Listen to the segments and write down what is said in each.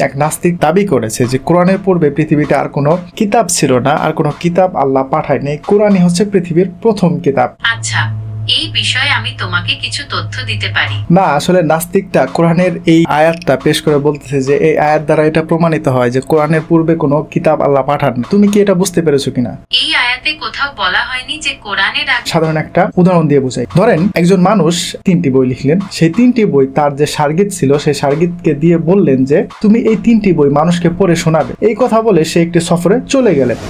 এক নাস্তিক দাবি করেছে যে কোরআনের পূর্বে পৃথিবীতে আর কোনো কিতাব ছিল না, আর কোনো কিতাব আল্লাহ পাঠায়নি। কোরআনই হচ্ছে পৃথিবীর প্রথম কিতাব। আচ্ছা। এই বিষয়ে আমি তোমাকে কিছু তথ্য দিতে পারি। না আসলে নাস্তিকটা কোরআনের এই আয়াতটা পেশ করে বলতেছে যে এই আয়াত দ্বারা এটা প্রমাণিত হয় যে কোরআনের পূর্বে কোনো কিতাব আল্লাহ পাঠান। তুমি কি এটা বুঝতে পেরেছ কিনা? এই আয়াতে কোথাও বলা হয়নি যে কোরআনের আগে সাধারণ একটা উদাহরণ দিয়ে বোঝাই। ধরেন একজন মানুষ তিনটি বই লিখলেন। সেই তিনটি বই তার যে সার্গিত ছিল সেই সার্গিতকে দিয়ে বললেন যে তুমি এই তিনটি বই মানুষকে পড়ে শোনাবে। এই কথা বলে সে একটি সফরে চলে গেলেন।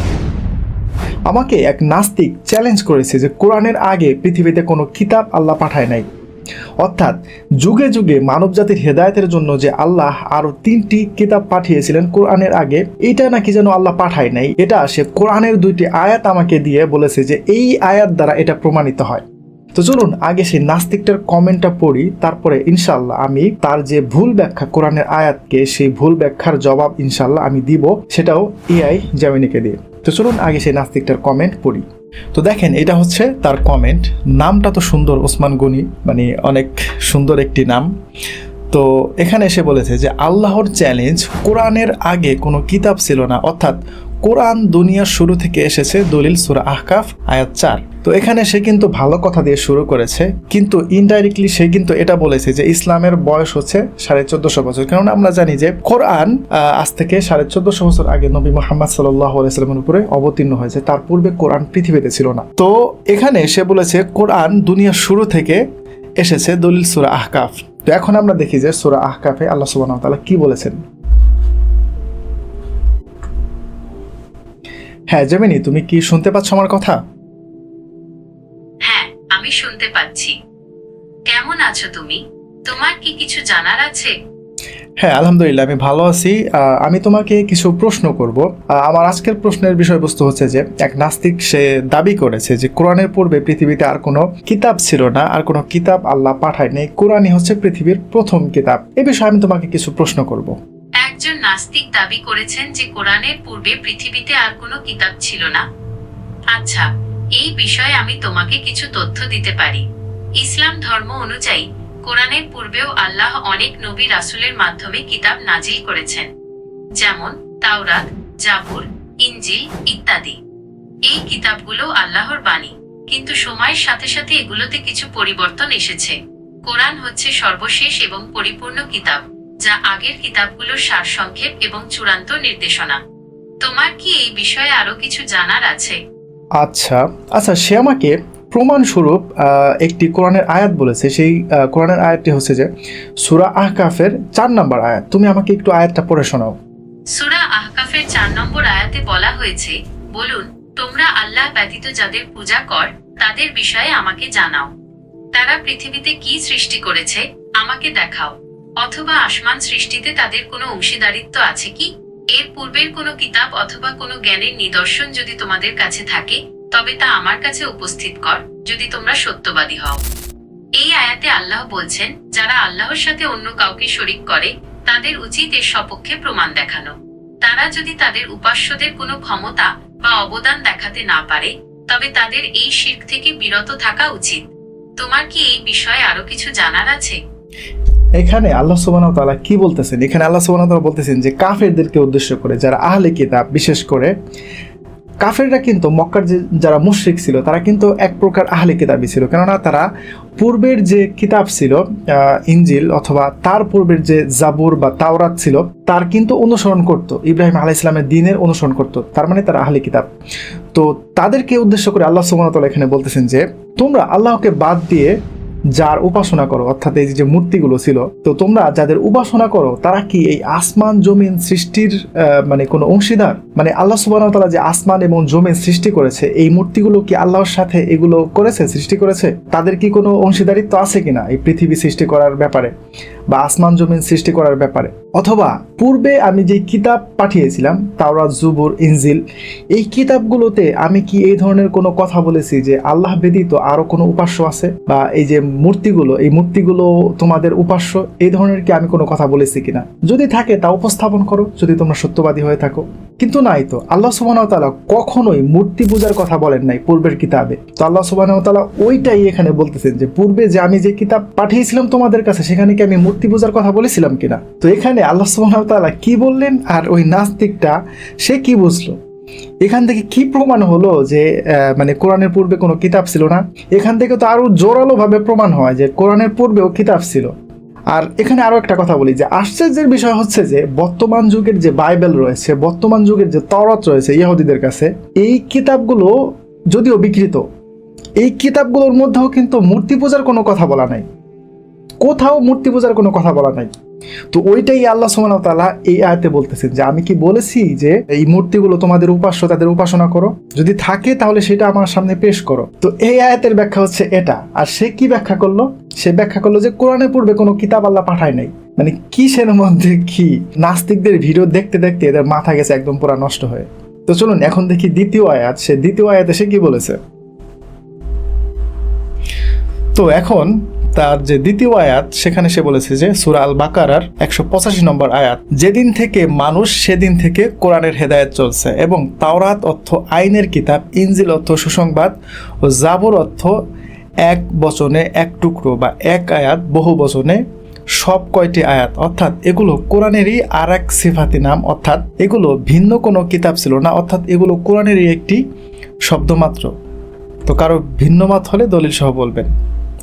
আমাকে এক নাস্তিক চ্যালেঞ্জ করেছে যে কোরআনের আগে পৃথিবীতে কোনো কিতাব আল্লাহ পাঠায় নাই। অর্থাৎ যুগে যুগে মানবজাতির হেদায়তের জন্য যে আল্লাহ আরও তিনটি কিতাব পাঠিয়েছিলেন কোরআনের আগে, এটা নাকি যেন আল্লাহ পাঠায় নাই। এটা সে কোরআনের দুইটি আয়াত আমাকে দিয়ে বলেছে যে এই আয়াত দ্বারা এটা প্রমাণিত হয়। তো চলুন আগে সেই নাস্তিকটার কমেন্টটা পড়ি, তারপরে ইনশাল্লাহ আমি তার যে ভুল ব্যাখ্যা কোরআনের আয়াতকে সেই ভুল ব্যাখ্যার জবাব ইনশাল্লাহ আমি দিব, সেটাও এআই জামিনিকে দিয়ে। তো চলুন আগে সেই নাস্তিকটার কমেন্ট পড়ি। তো দেখেন, এটা হচ্ছে তার কমেন্ট নামটা তো সুন্দর, ওসমান গনি মানে অনেক সুন্দর একটি নাম। তো এখানে এসে বলেছে যে, আল্লাহর চ্যালেঞ্জ কোরআনের আগে কোনো কিতাব ছিল না। অর্থাৎ কোরআন দুনিয়ার শুরু থেকে এসেছে দলিল সুরা আহকাফ, আয়াত চার। তো এখানে সে কিন্তু ভালো কথা দিয়ে শুরু করেছে, কিন্তু ইনডাইরেক্টলি সে কিন্তু এটা বলেছে যে ইসলামের বয়স হচ্ছে সাড়ে চোদ্দশো বছর। কারণ আমরা জানি যে কোরআন আজ থেকে সাড়ে চোদ্দশো বছর আগে নবী মোহাম্মদ আলাইস্লামের উপরে অবতীর্ণ হয়েছে। তার পূর্বে কোরআন পৃথিবীতে ছিল না। তো এখানে সে বলেছে, কোরআন দুনিয়ার শুরু থেকে এসেছে দলিল সুরা আহকাফ। তো এখন আমরা দেখি যে সুরা আহকাফে আল্লাহ সুবাহ তাআলা কি বলেছেন। হ্যাঁ জেমিনি, তুমি কি শুনতে পাচ্ছ আমার কথা? আছো তুমি? তোমার কি কিছু জানার আছে? হ্যাঁ আলহামদুলিল্লাহ আমি ভালো আছি। আমি তোমাকে কিছু প্রশ্ন করব। আমার আজকের প্রশ্নের বিষয়বস্তু হচ্ছে যে এক নাস্তিক সে দাবি করেছে যে কোরআনের পূর্বে পৃথিবীতে আর কোনো কিতাব ছিল না আর কোনো কিতাব আল্লাহ পাঠায়নি কোরআনই হচ্ছে পৃথিবীর প্রথম কিতাব। এ বিষয়ে আমি তোমাকে কিছু প্রশ্ন করব। একজন নাস্তিক দাবি করেছেন যে কোরআনের পূর্বে পৃথিবীতে আর কোনো কিতাব ছিল না। আচ্ছা এই বিষয়ে আমি তোমাকে কিছু তথ্য দিতে পারি। ইসলাম ধর্ম অনুযায়ী, কোরআনের পূর্বেও আল্লাহ অনেক নবী রাসুলের মাধ্যমে কিতাব নাজিল করেছেন। যেমন তাওরাত, জাবুর ইঞ্জিল ইত্যাদি। এই কিতাবগুলো আল্লাহর বাণী, কিন্তু সময়ের সাথে সাথে এগুলোতে কিছু পরিবর্তন এসেছে। কোরআন হচ্ছে সর্বশেষ এবং পরিপূর্ণ কিতাব, যা আগের কিতাবগুলোর সারসংক্ষেপ এবং চূড়ান্ত নির্দেশনা। তোমার কি এই বিষয়ে আরও কিছু জানার আছে? আচ্ছা আচ্ছা সে আমাকে প্রমাণস্বরূপ একটি কোরআনের আয়াত বলেছে, সেই কোরআনের আয়াতটি হচ্ছে যে, সুরা আহকাফের চার নম্বর আয়াত। তুমি আমাকে একটু আয়াতটা পড়ে শোনাও। সূরা আহকাফের চার নম্বর আয়াতে বলা হয়েছে, বলুন, তোমরা আল্লাহ ব্যতীত যাদের পূজা কর, তাদের বিষয়ে আমাকে জানাও। তারা পৃথিবীতে কি সৃষ্টি করেছে, আমাকে দেখাও। অথবা আসমান সৃষ্টিতে তাদের কোনো অংশীদারিত্ব আছে কি? এর পূর্বের কোনো কিতাব অথবা কোনো জ্ঞানের নিদর্শন যদি তোমাদের কাছে থাকে তবে তা আমার কাছে উপস্থিত কর, যদি তোমরা সত্যবাদী হও। এই আয়াতে আল্লাহ বলছেন, যারা আল্লাহর সাথে অন্য কাউকে শরিক করে, তাদের উচিত এর সপক্ষে প্রমাণ দেখানো। তারা যদি তাদের উপাস্যদের কোনো ক্ষমতা বা অবদান দেখাতে না পারে, তবে তাদের এই শির্ক থেকে বিরত থাকা উচিত। তোমার কি এই বিষয়ে আরও কিছু জানার আছে? এখানে আল্লাহ সুবাহ তাআলা কি বলতেছেন? এখানে আল্লাহ সুবাহ তাআলা বলতেছেন যে, কাফেরদেরকে উদ্দেশ্য করে, যারা আহলে কিতাব, বিশেষ করে কাফেররা কিন্তু মক্কার যে যারা মুশরিক ছিল, তারা কিন্তু এক প্রকার আহলে কিতাবই ছিল। কেননা তারা পূর্বের যে কিতাব ছিল ইঞ্জিল অথবা তার পূর্বের যে জাবুর বা তাওরাত ছিল, তার কিন্তু অনুসরণ করত। ইব্রাহিম আলাহ ইসলামের দিনের অনুসরণ করত। তার মানে তারা আহলে কিতাব। তো তাদেরকে উদ্দেশ্য করে আল্লাহ সুবাহ তাআলা এখানে বলতেছেন যে, তোমরা আল্লাহকে বাদ দিয়ে যার উপাসনা করো, অর্থাৎ এই যে মূর্তিগুলো ছিল, তো তোমরা যাদের উপাসনা করো, তারা কি এই আসমান জমিন সৃষ্টির মানে কোনো অংশীদার? মানে আল্লাহ সুবাহ তালা যে আসমান এবং জমিন সৃষ্টি করেছে, এই মূর্তিগুলো কি আল্লাহর সাথে এগুলো করেছে, সৃষ্টি করেছে? তাদের কি কোনো অংশীদারিত্ব আছে কিনা এই পৃথিবী সৃষ্টি করার ব্যাপারে? বা আসমান জমিন সৃষ্টি করার ব্যাপারে। অথবা পূর্বে আমি যে কিতাব পাঠিয়েছিলাম, তাওরাত জুবুর ইনজিল, এই কিতাবগুলোতে আমি কি এই ধরনের কোনো কথা বলেছি যে আল্লাহ ব্যতীত আরও কোনো উপাস্য আছে? বা এই যে মূর্তিগুলো, এই মূর্তিগুলো তোমাদের উপাস্য, এই ধরনের কি আমি কোনো কথা বলেছি কিনা? যদি থাকে তা উপস্থাপন করো, যদি তোমরা সত্যবাদী হয়ে থাকো। কিন্তু নাই তো, আল্লাহ সুবাহ তাআলা কখনোই মূর্তি পূজার কথা বলেন নাই পূর্বের কিতাবে। তো আল্লাহ সুবাহ তাআলা ওইটাই এখানে বলতেছেন যে পূর্বে যে আমি যে কিতাব পাঠিয়েছিলাম তোমাদের কাছে, সেখানে কি আমি মূর্তি পূজার কথা বলেছিলাম কিনা? তো এখানে আল্লাহ তাআলা কি বললেন আর ওই নাস্তিকটা, সে কি বুঝলো? এখান থেকে কি প্রমাণ হলো যে মানে কোরআনের পূর্বে কোনো কিতাব ছিল না? এখান থেকে তো আরও জোরালো ভাবে প্রমাণ হয় যে কোরআনের পূর্বেও কিতাব ছিল। আর এখানে আরও একটা কথা বলি যে, আশ্চর্যের বিষয় হচ্ছে যে, বর্তমান যুগের যে বাইবেল রয়েছে, বর্তমান যুগের যে তরত রয়েছে ইহুদিদের কাছে, এই কিতাবগুলো যদিও বিকৃত, এই কিতাবগুলোর মধ্যেও কিন্তু মূর্তি পূজার কোনো কথা বলা নাই। কোথাও মূর্তি পূজার কোনো কথা বলা নাই। তো ওইটাই আল্লাহ ওয়া তাআলা এই আয়াতে বলতেছেন যে আমি কি বলেছি যে এই মূর্তিগুলো তোমাদের উপাস্য, তাদের উপাসনা করো। যদি থাকে তাহলে সেটা আমার সামনে পেশ করো। তো এই আয়াতের ব্যাখ্যা হচ্ছে এটা। আর সে কি ব্যাখ্যা করল? সে ব্যাখ্যা করল যে কোরআনে পূর্বে কোনো কিতাব আল্লাহ পাঠায় নাই। মানে কিসের মধ্যে কি? নাস্তিকদের ভিডিও দেখতে দেখতে এদের মাথা গেছে একদম পুরো নষ্ট হয়ে। তো চলুন, এখন দেখি দ্বিতীয় আয়াত। সে দ্বিতীয় আয়াতে সে কি বলেছে? তো এখন তার যে দ্বিতীয় আয়াত, সেখানে সে বলেছে যে সুরা আল বাকারার একশো পঁচাশি নম্বর আয়াত, যেদিন থেকে মানুষ সেদিন থেকে কোরআনের হেদায়েত চলছে এবং তাওরাত অর্থ আইনের কিতাব, ইনজিল অর্থ সুসংবাদ ও জাবর অর্থ এক বচনে এক টুকরো বা এক আয়াত বহু বচনে সব কয়টি আয়াত। অর্থাৎ এগুলো কোরআনেরই আর এক সিফাতি নাম, অর্থাৎ এগুলো ভিন্ন কোনো কিতাব ছিল না, অর্থাৎ এগুলো কোরআনেরই একটি শব্দমাত্র। তো কারও ভিন্ন মত হলে দলিল সহ বলবেন।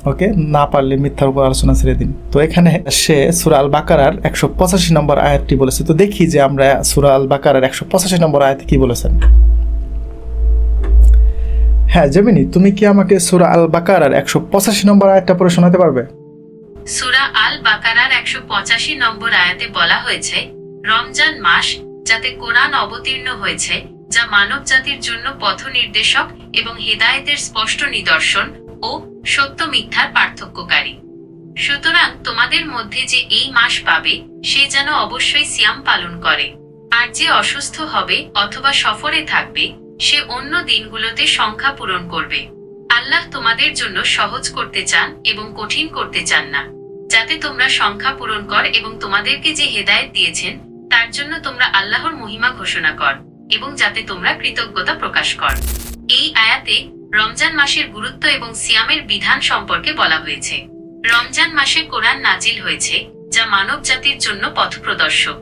ওকে? না পারলে মিথ্যার উপর আলোচনা ছেড়ে দিন। তো এখানে সে সুরা আল বাকারার একশো পঁচাশি নম্বর আয়াতটি বলেছে। তো দেখি যে আমরা সুরা আল বাকারার একশো পঁচাশি নম্বর আয়াতে কি বলেছেন। হ্যাঁ জেমিনি, তুমি কি আমাকে সুরা আল বাকারার একশো পঁচাশি নম্বর আয়াতটা পড়ে শোনাতে পারবে? সুরা আল বাকারার একশো পঁচাশি নম্বর আয়াতে বলা হয়েছে, রমজান মাস যাতে কোরআন অবতীর্ণ হয়েছে, যা মানব জাতির জন্য পথ নির্দেশক এবং হেদায়েতের স্পষ্ট নিদর্শন ও সত্য মিথ্যার পার্থক্যকারী। সুতরাং তোমাদের মধ্যে যে এই মাস পাবে, সে যেন অবশ্যই সিয়াম পালন করে। আর যে অসুস্থ হবে অথবা সফরে থাকবে, সে অন্য দিনগুলোতে সংখ্যা পূরণ করবে। আল্লাহ তোমাদের জন্য সহজ করতে চান এবং কঠিন করতে চান না। যাতে তোমরা সংখ্যা পূরণ কর এবং তোমাদেরকে যে হেদায়েত দিয়েছেন, তার জন্য তোমরা আল্লাহর মহিমা ঘোষণা কর এবং যাতে তোমরা কৃতজ্ঞতা প্রকাশ কর। এই আয়াতে রমজান মাসের গুরুত্ব এবং সিয়ামের বিধান সম্পর্কে বলা হয়েছে। রমজান মাসে কোরআন নাজিল হয়েছে, যা মানব জাতির জন্য পথপ্রদর্শক।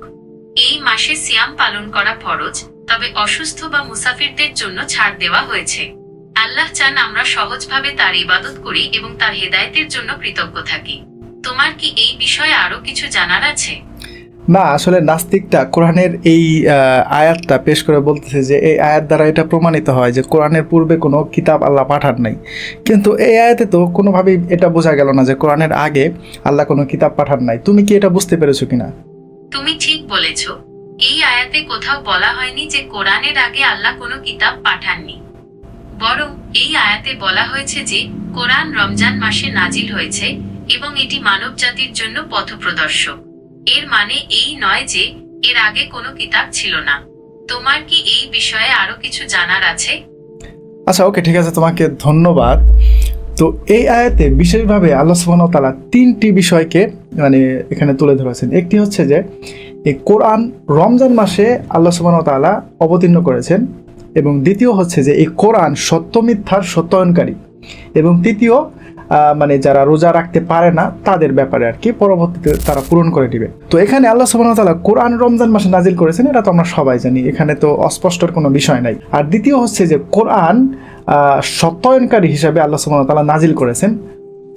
এই মাসে সিয়াম পালন করা ফরজ, তবে অসুস্থ বা মুসাফিরদের জন্য ছাড় দেওয়া হয়েছে। আল্লাহ চান আমরা সহজভাবে তার ইবাদত করি এবং তার হেদায়েতের জন্য কৃতজ্ঞ থাকি। তোমার কি এই বিষয়ে আরও কিছু জানার আছে? না, আসলে নাস্তিকটা কোরআনের এই আয়াতটা পেশ করে বলতেছে যে এই আয়াত দ্বারা এটা প্রমাণিত হয় যে কোরআনের পূর্বে কোনো কিতাব আল্লাহ পাঠান নাই। কিন্তু এই আয়াতে তো কোনোভাবেই এটা বোঝা গেল না যে কোরআনের আগে আল্লাহ কোনো কিতাব পাঠান নাই। তুমি কি এটা বুঝতে পেরেছ কিনা? তুমি ঠিক বলেছ। এই আয়াতে কোথাও বলা হয়নি যে কোরআনের আগে আল্লাহ কোনো কিতাব পাঠাননি। বরং এই আয়াতে বলা হয়েছে যে কোরআন রমজান মাসে নাজিল হয়েছে এবং এটি মানব জাতির জন্য পথপ্রদর্শক। এর মানে এই নয় যে এর আগে কোনো কিতাব ছিল না। তোমার কি এই বিষয়ে আরও কিছু জানার আছে? আচ্ছা ওকে, ঠিক আছে, তোমাকে ধন্যবাদ। তো এই আয়াতে বিশেষভাবে আল্লাহ সুবহানাহু ওয়া তাআলা তিনটি বিষয়কে মানে এখানে তুলে ধরেছেন। একটি হচ্ছে যে, এই কোরআন রমজান মাসে আল্লাহ সুবহানাহু ওয়া তাআলা অবতীর্ণ করেছেন এবং দ্বিতীয় হচ্ছে যে, এই কোরআন সত্য মিথ্যার সত্যায়নকারী। এবং তৃতীয় মানে যারা রোজা রাখতে পারে না, তাদের ব্যাপারে আর কি পরবর্তীতে তারা পূরণ করে দিবে। তো এখানে আল্লাহ সুবহানাহু ওয়া তাআলা কোরআন রমজান মাসে নাজিল করেছেন, এটা তো আমরা সবাই জানি, এখানে তো অস্পষ্টর কোনো বিষয় নাই। আর দ্বিতীয় হচ্ছে যে কোরআন সত্যায়নকারী হিসাবে আল্লাহ সুবহানাহু তালা নাজিল করেছেন।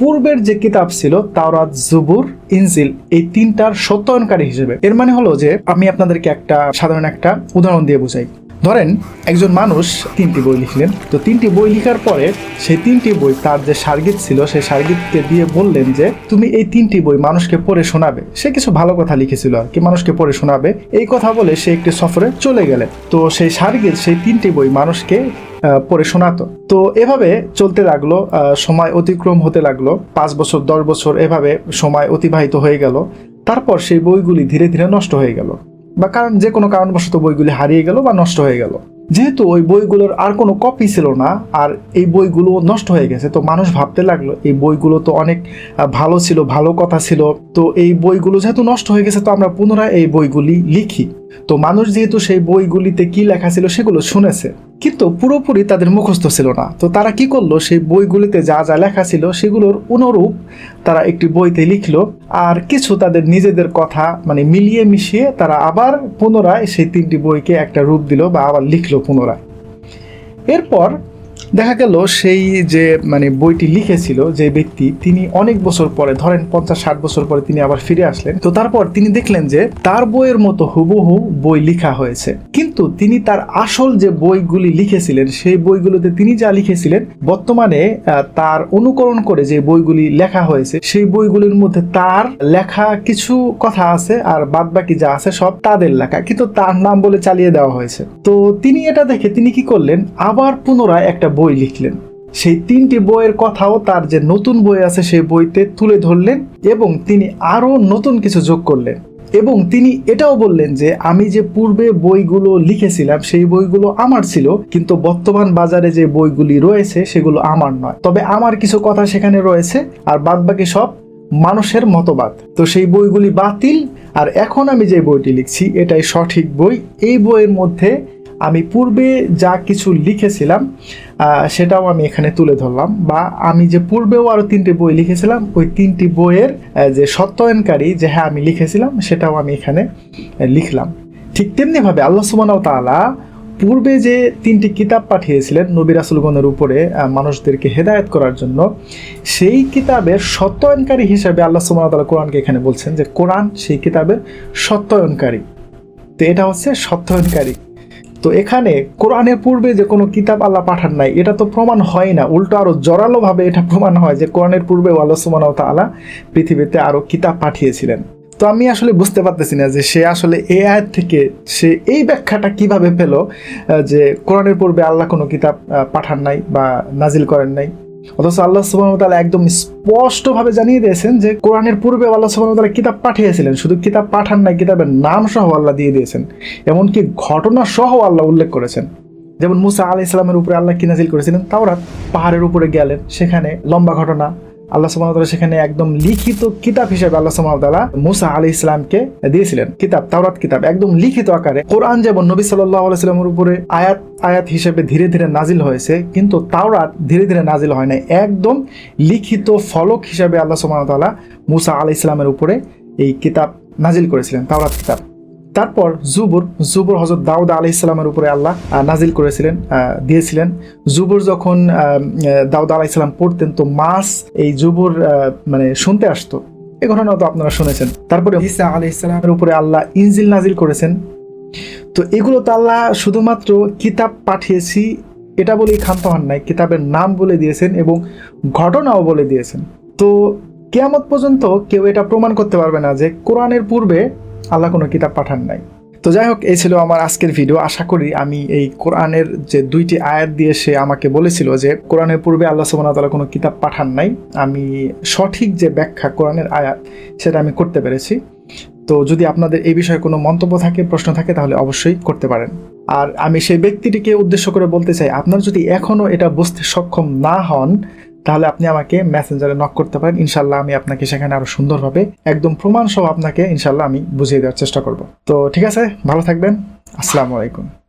পূর্বের যে কিতাব ছিল, তাওরাত জুবুর ইনজিল, এই তিনটার সত্যায়নকারী হিসেবে। এর মানে হলো যে, আমি আপনাদেরকে একটা সাধারণ একটা উদাহরণ দিয়ে বুঝাই। ধরেন, একজন মানুষ তিনটি বই লিখলেন। তো তিনটি বই লিখার পরে সেই তিনটি বই তার যে সার্গিত ছিল সেই সার্গিতকে দিয়ে বললেন যে, তুমি এই তিনটি বই মানুষকে পড়ে শোনাবে। সে কিছু ভালো কথা লিখেছিল আর কি, মানুষকে পড়ে শোনাবে। এই কথা বলে সে একটি সফরে চলে গেলেন। তো সেই সার্গিত, সেই তিনটি বই মানুষকে পড়ে শোনাতো। তো এভাবে চলতে লাগল সময় অতিক্রম হতে লাগল। পাঁচ বছর, দশ বছর এভাবে সময় অতিবাহিত হয়ে গেল। তারপর সেই বইগুলি ধীরে ধীরে নষ্ট হয়ে গেল। বা কারণ যে কোনো কারণবশত বইগুলি হারিয়ে গেল বা নষ্ট হয়ে গেল। যেহেতু ওই বইগুলোর আর কোনো কপি ছিল না, আর এই বইগুলো নষ্ট হয়ে গেছে, তো মানুষ ভাবতে লাগল, এই বইগুলো তো অনেক ভালো ছিল, ভালো কথা ছিল, তো এই বইগুলো যেহেতু নষ্ট হয়ে গেছে, তো আমরা পুনরায় এই বইগুলি লিখি। তো মানুষ যেহেতু সেই বইগুলিতে কি লেখা ছিল সেগুলো শুনেছে। কিন্তু পুরোপুরি তাদের মুখস্থ ছিল না। তো তারা কি করল? সেই বইগুলিতে যা যা লেখা ছিল সেগুলোর অনুরূপ তারা একটি বইতে লিখলো আর কিছু তাদের নিজেদের কথা মানে মিলিয়ে মিশিয়ে তারা আবার পুনরায় সেই তিনটি বইকে একটা রূপ দিল বা আবার লিখলো পুনরায়। এরপর দেখা গেল সেই যে মানে বইটি লিখেছিল যে ব্যক্তি, তিনি অনেক বছর পরে, ধরেন পঞ্চাশ ষাট বছর পরে তিনি আবার ফিরে আসলেন। তো তারপর তিনি দেখলেন যে, তার বইয়ের মতো হুবহু বই লেখা হয়েছে। কিন্তু তিনি তার আসল যে বইগুলি লিখেছিলেন, সেই বইগুলোতে তিনি যা লিখেছিলেন, বর্তমানে তার অনুকরণ করে যে বইগুলি লেখা হয়েছে, সেই বইগুলির মধ্যে তার লেখা কিছু কথা আছে আর বাদ বাকি যা আছে সব তাদের লেখা। কিন্তু তার নাম বলে চালিয়ে দেওয়া হয়েছে। তো তিনি এটা দেখে তিনি কি করলেন, আবার পুনরায় একটা বই লিখলেন। সেই তিনটি বইয়ের কথাও তার যে নতুন বই আছে সেই বইতে তুলে ধরলেন এবং তিনি আরও নতুন কিছু যোগ করলেন। এবং তিনি এটাও বললেন যে, আমি যে পূর্বে বইগুলো লিখেছিলাম, সেই বইগুলো আমার ছিল, কিন্তু বর্তমান বাজারে যে বইগুলি রয়েছে, সেগুলো আমার নয়। তবে আমার কিছু কথা সেখানে রয়েছে, আর বাদবাকি সব মানুষের মতবাদ। তো সেই বইগুলি বাতিল, আর এখন আমি যে বইটি লিখছি, এটাই সঠিক বই। এই বইয়ের মধ্যে আমি পূর্বে যা কিছু লিখেছিলাম সেটাও আমি এখানে তুলে ধরলাম বা আমি যে পূর্বেও আরও তিনটি বই লিখেছিলাম, ওই তিনটি বইয়ের যে সত্যায়নকারী যে হ্যাঁ আমি লিখেছিলাম, সেটাও আমি এখানে লিখলাম। ঠিক তেমনিভাবে আল্লাহ সুবহানাহু ওয়া তাআলা পূর্বে যে তিনটি কিতাব পাঠিয়েছিলেন নবী রাসুলগণের উপরে মানুষদেরকে হেদায়েত করার জন্য, সেই কিতাবের সত্যায়নকারী হিসাবে আল্লাহ ওয়া তাআলা কোরআনকে এখানে বলছেন যে কোরআন সেই কিতাবের সত্যায়নকারী। তো এটা হচ্ছে সত্যায়নকারী। তো এখানে কোরআনের পূর্বে যে কোনো কিতাব আল্লাহ পাঠান নাই, এটা তো প্রমাণ হয় না। উল্টো আরও জোরালোভাবে এটা প্রমাণ হয় যে কোরআনের পূর্বে আল্লাহ সুমানাও তালা পৃথিবীতে আরও কিতাব পাঠিয়েছিলেন। তো আমি আসলে বুঝতে পারতেছি না যে সে আসলে এ আয়ের থেকে সে এই ব্যাখ্যাটা কীভাবে পেল যে কোরআনের পূর্বে আল্লাহ কোনো কিতাব পাঠান নাই বা নাজিল করেন নাই। অথচ আল্লাহ সাল্ম তালা একদম স্পষ্টভাবে জানিয়ে দিয়েছেন যে কোরআনের পূর্বে আল্লাহ সুবাহতালা কিতাব পাঠিয়েছিলেন। শুধু কিতাব পাঠান নাই, কিতাবের নাম সহ আল্লাহ দিয়ে দিয়েছেন। এমনকি ঘটনা সহ আল্লাহ উল্লেখ করেছেন। যেমন মুসা আলি ইসলামের উপরে আল্লাহ কিনাজিল করেছিলেন? তাওরাত, পাহাড়ের উপরে গেলেন। সেখানে লম্বা ঘটনা আল্লাহ সুবহানাহু সেখানে একদম লিখিত কিতাব হিসেবে আল্লাহ সুবহানাহু মুসা আলী ইসলামকে দিয়েছিলেন। কিতাব, তাওরাত কিতাব, একদম লিখিত আকারে। কোরআন যেমন নবী আলাইহি উপরে আয়াত আয়াত হিসেবে ধীরে ধীরে নাজিল হয়েছে, কিন্তু তাওরাত ধীরে ধীরে নাজিল হয় না একদম লিখিত ফলক হিসেবে আল্লাহ সুবহানাহু মুসা আলী ইসলামের উপরে এই কিতাব নাজিল করেছিলেন, তাওরাত কিতাব। তারপর জুবুর জুবুর হজরত দাউদ আলি ইসলামের উপরে আল্লাহ নাজিল করেছিলেন দিয়েছিলেন। জুবুর যখন দাউদ আলাহ ইসলাম পড়তেন, তো মাস এই জুবুর মানে শুনতে আসতো। এ ঘটনা তো আপনারা শুনেছেন। তারপরে ঈসা আলি ইসলামের উপরে আল্লাহ ইনজিল নাজিল করেছেন। তো এগুলো তো আল্লাহ শুধুমাত্র কিতাব পাঠিয়েছি, এটা বলেই ক্ষান্ত হন নাই, কিতাবের নাম বলে দিয়েছেন এবং ঘটনাও বলে দিয়েছেন। তো কেয়ামত পর্যন্ত কেউ এটা প্রমাণ করতে পারবে না যে কোরআনের পূর্বে আল্লাহ কোনো কিতাব পাঠান নাই। তো যাই হোক, এই ছিল আমার আজকের ভিডিও আশা করি আমি এই কোরআনের যে দুইটি আয়াত দিয়ে সে আমাকে বলেছিল যে, কোরআনের পূর্বে আল্লাহ ওয়া কোনো কিতাব পাঠান নাই। আমি সঠিক যে ব্যাখ্যা কোরআনের আয়াত, সেটা আমি করতে পেরেছি। তো যদি আপনাদের এই বিষয়ে কোনো মন্তব্য থাকে, প্রশ্ন থাকে, তাহলে অবশ্যই করতে পারেন। আর আমি সেই ব্যক্তিটিকে উদ্দেশ্য করে বলতে চাই, আপনার যদি এখনও এটা বুঝতে সক্ষম না হন তাহলে আপনি আমাকে মেসেঞ্জারে নক করতে পারেন। ইনশাল্লাহ আমি আপনাকে সেখানে আরও সুন্দরভাবে একদম প্রমাণ সহ আপনাকে ইনশাল্লাহ আমি বুঝিয়ে দেওয়ার চেষ্টা করব। তো ঠিক আছে, ভালো থাকবেন। আসসালামু আলাইকুম।